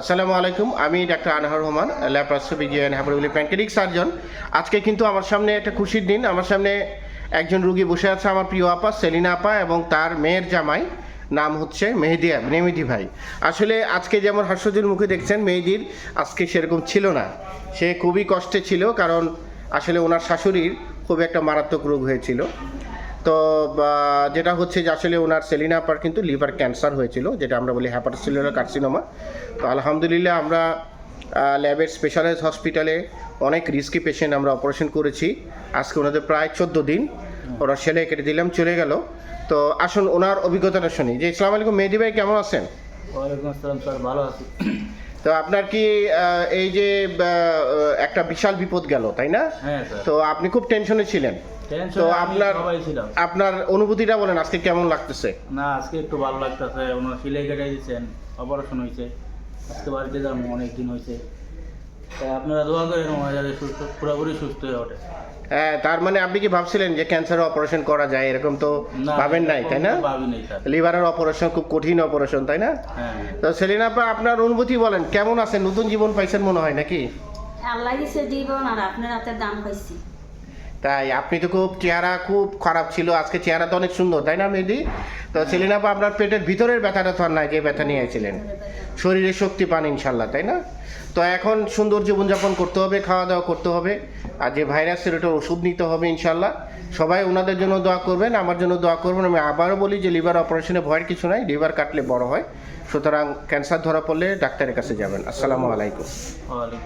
আসসালামু আলাইকুম, আমি doctor Anhar Rahman laparoscopician hepatobiliary pancreatic surgeon. আজকে কিন্তু আমার সামনে একটা খুশির দিন, আমার সামনে একজন রুগী বসে আছে আমার প্রিয় আপা, সেলিনা আপা এবং তার মেয়ের জামাই, নাম হচ্ছে মেহেদিয়া মেহেদি ভাই। আসলে আজকে যেমন হাস্যজুর মুখে দেখছেন, মেহেদির আজকে সেরকম ছিল না। সে খুবই কষ্টে ছিল, কারণ আসলে ওনার শাশুড়ির খুব একটা মারাত্মক রোগ হয়েছিল। তো যেটা হচ্ছে যে আসলে ওনার সেলিনা আপার কিন্তু লিভার ক্যান্সার হয়েছিল, যেটা আমরা বলি হ্যাপাটোসেলুলার কার্সিনোমা তো আলহামদুলিল্লাহ আমরা ল্যাবের স্পেশালাইজ হসপিটালে অনেক রিস্কি পেশেন্ট আমরা অপারেশন করেছি। আজকে ওনাদের প্রায় চোদ্দ দিন ওরা সেলে কেটে দিলাম, চলে গেল। তো আসুন ওনার অভিজ্ঞতাটা শুনি। যে ইসলাম আলাইকুম, মেহেদি ভাই কেমন আছেন? ওয়ালাইকুম আসসালাম, স্যার, ভালো আছি। তো আপনার কি এই যে একটা বিশাল বিপদ গেল তাই না? হ্যাঁ তো আপনি খুব টেনশনে ছিলেন। তো আপনার- আপনার অনুভূতিটা বলেন আজকে কেমন লাগতেছে? না আজকে একটু ভালো লাগতেছে। ওনার সিলাই কেটে দিচ্ছেন অপারেশন হয়েছে আজকে বাড়িতে যাব অনেক দিন হয়েছে তাই আপনারা দোয়া করেন ওনার যাতে সুস্থ পুরোপুরি সুস্থ হয়ে ওঠে। হ্যাঁ তার মানে আপনি কি ভাবছিলেন যে ক্যান্সার অপারেশন করা যায়? এরকম তো ভাবেন নাই তাই না? লিভারের অপারেশন খুব কঠিন অপারেশন তাই না? হ্যাঁ। তো সেলিনা আপা আপনার অনুভূতি বলেন কেমন আছে নতুন জীবন পাইছেন মনে হয় নাকি? আল্লাহ দিছে জীবন আর আপনার হাতে দাম পাইছি। তাই আপনি তো খুব চেহারা খুব খারাপ ছিল। আজকে চেহারা তো অনেক সুন্দর তাই না মেহেদি? তো সেলিনা আপা আপনার পেটের ভিতরের ব্যথাটা তো নাই যে ব্যথা নিয়ে নিয়েছিলেন শরীরে শক্তি পান ইনশাল্লাহ তাই না? তো এখন সুন্দর জীবনযাপন করতে হবে খাওয়া দাওয়া করতে হবে আর যে ভাইরাসের ওটার ওষুধ নিতে হবে ইনশাল্লাহ। সবাই ওনাদের জন্য দোয়া করবেন আমার জন্য দোয়া করবেন। আমি আবারও বলি যে লিভার অপারেশনে ভয়ের কিছু নাই লিভার কাটলে বড় হয়। সুতরাং ক্যান্সার ধরা পড়লে ডাক্তারের কাছে যাবেন। আসসালামু আলাইকুম।